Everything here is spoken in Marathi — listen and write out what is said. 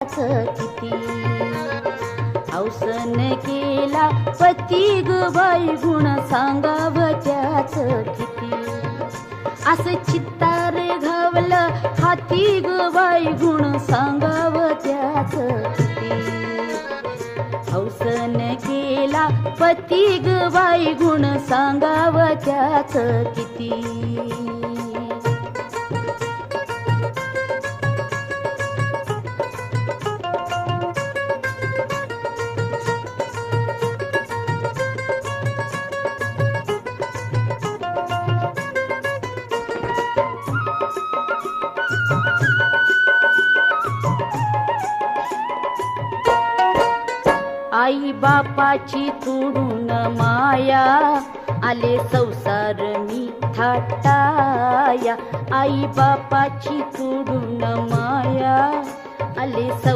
किती हौसन केला पती ग बाई गुण सांगाव त्याच किती? असं चित्तार घावलं हाती ग बाई गुण सांगाव त्याच किती हौसन केला पती ग बाई गुण सांगाव त्याच किती? आई बापाची तुडून माया. आले संसार मी थाटाया. आई बापाची तुडून माया. आले